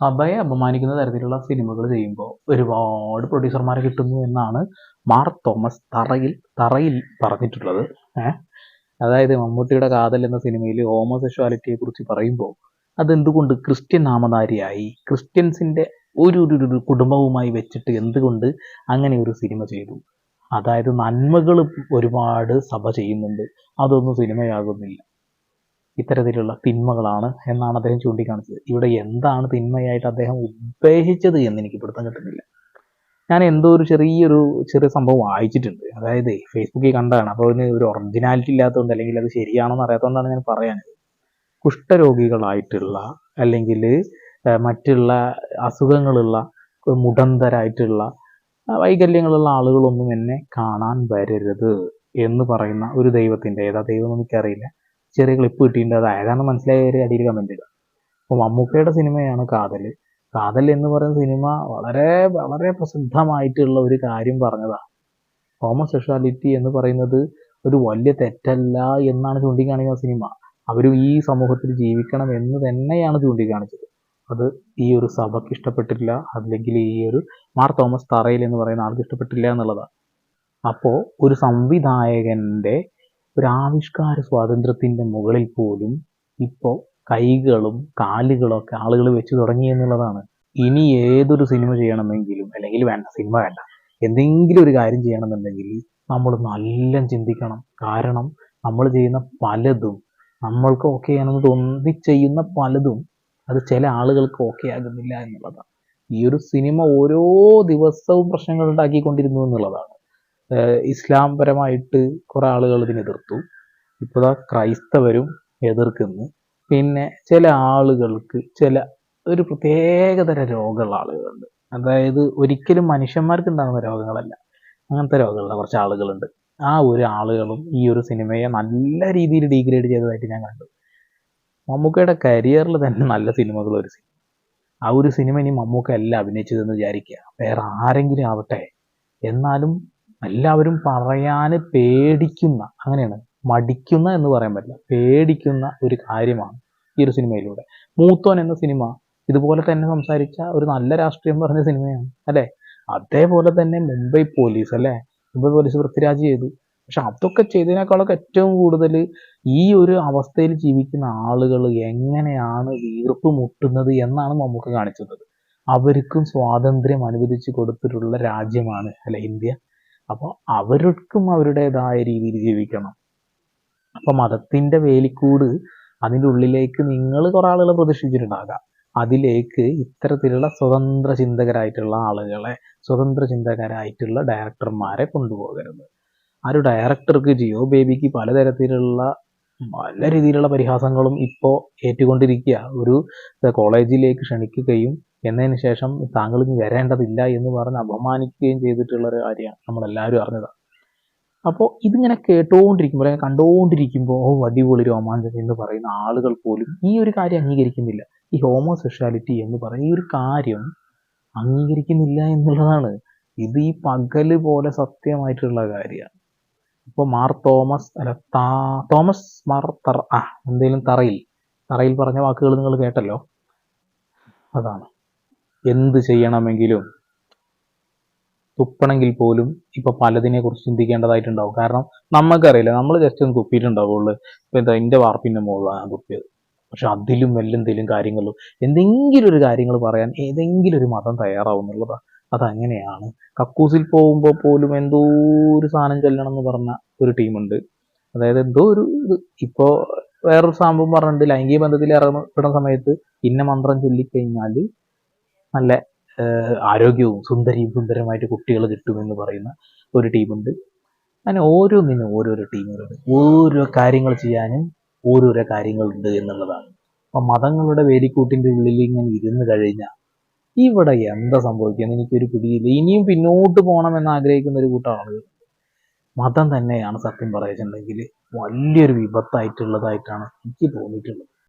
സഭയെ അപമാനിക്കുന്ന തരത്തിലുള്ള സിനിമകൾ ചെയ്യുമ്പോൾ ഒരുപാട് പ്രൊഡ്യൂസർമാരെ കിട്ടുന്നു എന്നാണ് മാർ തോമസ് തറയിൽ തറയിൽ പറഞ്ഞിട്ടുള്ളത്. അതായത് മമ്മൂട്ടിയുടെ കാതൽ എന്ന സിനിമയിൽ ഹോമോസെക്ഷുവാലിറ്റിയെ കുറിച്ച് പറയുമ്പോൾ അതെന്തുകൊണ്ട് ക്രിസ്ത്യൻ നാമധാരിയായി? ക്രിസ്ത്യൻസിന്റെ ഒരു ഒരു കുടുംബവുമായി വെച്ചിട്ട് എന്തുകൊണ്ട് അങ്ങനെ ഒരു സിനിമ ചെയ്തു? അതായത് നന്മകൾ ഒരുപാട് സഭ ചെയ്യുന്നുണ്ട്. അതൊന്നും സിനിമയാകുന്നില്ല. ഇത്തരത്തിലുള്ള തിന്മകളാണ് എന്നാണ് അദ്ദേഹം ചൂണ്ടിക്കാണിച്ചത്. ഇവിടെ എന്താണ് തിന്മയായിട്ട് അദ്ദേഹം ഉദ്ദേശിച്ചത് എന്ന് എനിക്ക് പിടുത്തം കിട്ടുന്നില്ല. ഞാൻ എന്തോ ഒരു ചെറിയൊരു ചെറിയ സംഭവം വായിച്ചിട്ടുണ്ട്. അതായത് ഫേസ്ബുക്കിൽ കണ്ടതാണ് അപ്പോൾ അതിന് ഒരു ഒറിജിനാലിറ്റി ഇല്ലാത്തതുകൊണ്ട് അല്ലെങ്കിൽ അത് ശരിയാണെന്ന് അറിയാത്തതുകൊണ്ടാണ് ഞാൻ പറയാനത് കുഷ്ഠരോഗികളായിട്ടുള്ള അല്ലെങ്കിൽ മറ്റുള്ള അസുഖങ്ങളുള്ള മുടന്തരായിട്ടുള്ള വൈകല്യങ്ങളുള്ള ആളുകളൊന്നും എന്നെ കാണാൻ വരരുത് എന്ന് പറയുന്ന ഒരു ദൈവത്തിന്റെ ഏതാ ദൈവം എനിക്കറിയില്ല. ചെറിയ ക്ലിപ്പ് കിട്ടിയിട്ടുണ്ട്. അത് ഏതാണെന്ന് മനസ്സിലായവർ അടിയിൽ കമന്റ് ഇടുക. അപ്പോൾ മമ്മൂക്കയുടെ സിനിമയാണ് കാതൽ കാതൽ എന്ന് പറയുന്ന സിനിമ വളരെ വളരെ പ്രസിദ്ധമായിട്ടുള്ള ഒരു കാര്യം പറഞ്ഞതാണ്. ഹോമോസെക്ഷാലിറ്റി എന്ന് പറയുന്നത് ഒരു വലിയ തെറ്റല്ല എന്നാണ് ചൂണ്ടിക്കാണിക്കുന്ന സിനിമ. അവരും ഈ സമൂഹത്തിൽ ജീവിക്കണം എന്ന് തന്നെയാണ് ചൂണ്ടിക്കാണിച്ചത്. അത് ഈ ഒരു സഭയ്ക്ക് ഇഷ്ടപ്പെട്ടില്ല അല്ലെങ്കിൽ ഈ ഒരു മാർ തോമസ് തറയിൽ എന്ന് പറയുന്ന ആൾക്ക് ഇഷ്ടപ്പെട്ടില്ല എന്നുള്ളതാണ്. അപ്പോൾ ഒരു സംവിധായകന്റെ ഒരു ആവിഷ്കാര സ്വാതന്ത്ര്യത്തിന്റെ മുകളിൽ പോലും ഇപ്പോൾ കൈകളും കാലുകളും ഒക്കെ ആളുകൾ വെച്ച് തുടങ്ങി എന്നുള്ളതാണ്. ഇനി ഏതൊരു സിനിമ ചെയ്യണമെങ്കിലും അല്ലെങ്കിൽ വേണ്ട സിനിമ വേണ്ട എന്തെങ്കിലും ഒരു കാര്യം ചെയ്യണമെന്നുണ്ടെങ്കിൽ നമ്മൾ നല്ല ചിന്തിക്കണം. കാരണം നമ്മൾ ചെയ്യുന്ന പലതും നമ്മൾക്ക് ഓക്കെ ആണെന്ന് തോന്നി ചെയ്യുന്ന പലതും അത് ചില ആളുകൾക്ക് ഓക്കെ ആകുന്നില്ല എന്നുള്ളതാണ്. ഈ ഒരു സിനിമ ഓരോ ദിവസവും പ്രശ്നങ്ങൾ ഉണ്ടാക്കിക്കൊണ്ടിരുന്നു എന്നുള്ളതാണ്. ഇസ്ലാം പരമായിട്ട് കുറേ ആളുകൾ ഇതിനെ എതിർത്തു. ഇപ്പോൾ ക്രൈസ്തവരും എതിർക്കുന്നു. പിന്നെ ചില ആളുകൾക്ക് ചില ഒരു പ്രത്യേകതര രോഗമുള്ള ആളുകളുണ്ട്. അതായത് ഒരിക്കലും മനുഷ്യന്മാർക്ക് ഉണ്ടാകുന്ന രോഗങ്ങളല്ല. അങ്ങനത്തെ രോഗമുള്ള കുറച്ച് ആളുകളുണ്ട്. ആ ഒരു ആളുകളും ഈ ഒരു സിനിമയെ നല്ല രീതിയിൽ ഡീഗ്രേഡ് ചെയ്തതായിട്ട് ഞാൻ കണ്ടു. മമ്മൂക്കയുടെ കരിയറിൽ തന്നെ നല്ല സിനിമകൾ ഒരു സിനിമ. ആ ഒരു സിനിമ ഇനി മമ്മൂക്ക അല്ല അഭിനയിച്ചതെന്ന് വിചാരിക്കുക. വേറെ ആരെങ്കിലും ആവട്ടെ. എന്നാലും എല്ലാവരും പറയാൻ പേടിക്കുന്ന അങ്ങനെയാണ്. മടിക്കുന്ന എന്ന് പറയാൻ പറ്റില്ല. പേടിക്കുന്ന ഒരു കാര്യമാണ് ഈ ഒരു സിനിമയിലൂടെ. മൂത്തോൻ എന്ന സിനിമ ഇതുപോലെ തന്നെ സംസാരിച്ച ഒരു നല്ല രാഷ്ട്രീയം പറഞ്ഞ സിനിമയാണ് അല്ലേ? അതേപോലെ തന്നെ മുംബൈ പോലീസ് അല്ലേ? മുംബൈ പോലീസ് പൃഥ്വിരാജ് ചെയ്തു. പക്ഷെ അതൊക്കെ ചെയ്തതിനേക്കാളൊക്കെ ഏറ്റവും കൂടുതൽ ഈ ഒരു അവസ്ഥയിൽ ജീവിക്കുന്ന ആളുകൾ എങ്ങനെയാണ് വീർപ്പ് മുട്ടുന്നത് എന്നാണ് നമുക്ക് കാണിച്ചത്. അവർക്കും സ്വാതന്ത്ര്യം അനുവദിച്ചു കൊടുത്തിട്ടുള്ള രാജ്യമാണ് അല്ലെ ഇന്ത്യ? അപ്പോൾ അവർക്കും അവരുടേതായ രീതിയിൽ ജീവിക്കണം. അപ്പൊ മതത്തിന്റെ വേലിക്കൂട് അതിന്റെ ഉള്ളിലേക്ക് നിങ്ങൾ കുറെ ആളുകളെ പ്രതീക്ഷിച്ചിട്ടുണ്ടാകാം അതിലേക്ക് ഇത്തരത്തിലുള്ള സ്വതന്ത്ര ചിന്തകരായിട്ടുള്ള ആളുകളെ സ്വതന്ത്ര ചിന്തകരായിട്ടുള്ള ഡയറക്ടർമാരെ കൊണ്ടുപോകരുത്. ആ ഒരു ഡയറക്ടർക്ക് ജിയോ ബേബിക്ക് പലതരത്തിലുള്ള പല രീതിയിലുള്ള പരിഹാസങ്ങളും ഇപ്പോൾ ഏറ്റുകൊണ്ടിരിക്കുക. ഒരു കോളേജിലേക്ക് ക്ഷണിക്കുകയും എന്നതിന് ശേഷം താങ്കൾ ഇനി വരേണ്ടതില്ല എന്ന് പറഞ്ഞ് അപമാനിക്കുകയും ചെയ്തിട്ടുള്ള ഒരു കാര്യമാണ് നമ്മളെല്ലാവരും അറിഞ്ഞതാണ് അപ്പോൾ ഇതിങ്ങനെ കേട്ടുകൊണ്ടിരിക്കുമ്പോൾ അല്ലെങ്കിൽ കണ്ടുകൊണ്ടിരിക്കുമ്പോൾ ഓ അടിപൊളി രോമാഞ്ചം എന്ന് പറയുന്ന ആളുകൾ പോലും ഈ ഒരു കാര്യം അംഗീകരിക്കുന്നില്ല. ഈ ഹോമോസെക്ഷാലിറ്റി എന്ന് പറയുന്ന ഈ ഒരു കാര്യം അംഗീകരിക്കുന്നില്ല എന്നുള്ളതാണ്. ഇത് ഈ പകൽ പോലെ സത്യമായിട്ടുള്ള കാര്യമാണ്. ഇപ്പോൾ മാർ തോമസ് അല്ല താ തോമസ് മാർ തറ ആ എന്തെങ്കിലും തറയിൽ തറയിൽ പറഞ്ഞ വാക്കുകൾ നിങ്ങൾ കേട്ടല്ലോ? അതാണ്. എന്ത് ചെയ്യണമെങ്കിലും തുപ്പണമെങ്കിൽ പോലും ഇപ്പൊ പലതിനെ കുറിച്ച് ചിന്തിക്കേണ്ടതായിട്ടുണ്ടാവും. കാരണം നമുക്കറിയില്ല നമ്മൾ ജസ്റ്റ് ഒന്ന് തുപ്പിയിട്ടുണ്ടാവുള്ളൂ. ഇപ്പൊ എന്താ എന്റെ വാർപ്പിന്റെ മുകളിലാണ് തുപ്പിയത്. പക്ഷെ അതിലും വല്ലെന്തെങ്കിലും കാര്യങ്ങളും എന്തെങ്കിലും ഒരു കാര്യങ്ങൾ പറയാൻ ഏതെങ്കിലും ഒരു മതം തയ്യാറാവുന്നുള്ളതാ അതങ്ങനെയാണ്. കക്കൂസിൽ പോകുമ്പോൾ പോലും എന്തോ ഒരു സാധനം ചെല്ലണം എന്ന് പറഞ്ഞ ഒരു ടീമുണ്ട്. അതായത് എന്തോ ഒരു ഇത്. ഇപ്പോൾ വേറൊരു സംഭവം പറഞ്ഞിട്ടുണ്ട് ലൈംഗിക ബന്ധത്തിൽ ഇറങ്ങപ്പെടുന്ന സമയത്ത് ഇന്ന മന്ത്രം ചൊല്ലിക്കഴിഞ്ഞാൽ നല്ല ആരോഗ്യവും സുന്ദരിയും സുന്ദരമായിട്ട് കുട്ടികൾ കിട്ടുമെന്ന് പറയുന്ന ഒരു ടീമുണ്ട്. അങ്ങനെ ഓരോന്നിനും ഓരോരോ ടീമുകളുണ്ട്. ഓരോ കാര്യങ്ങൾ ചെയ്യാനും ഓരോരോ കാര്യങ്ങളുണ്ട് എന്നുള്ളതാണ്. അപ്പം മതങ്ങളുടെ വേലിക്കൂട്ടിന്റെ ഉള്ളിൽ ഇങ്ങനെ ഇരുന്ന് കഴിഞ്ഞാൽ ഇവിടെ എന്താ സംഭവിക്കുന്നത് എനിക്കൊരു പിടിയില്ല. ഇനിയും പിന്നോട്ട് പോകണമെന്ന് ആഗ്രഹിക്കുന്ന ഒരു കൂട്ടം ആളുകൾ മതം തന്നെയാണ് സത്യം പറയുന്നുണ്ടെങ്കിൽ വലിയൊരു വിപത്തായിട്ടുള്ളതായിട്ടാണ് എനിക്ക് തോന്നിയിട്ടുള്ളത്.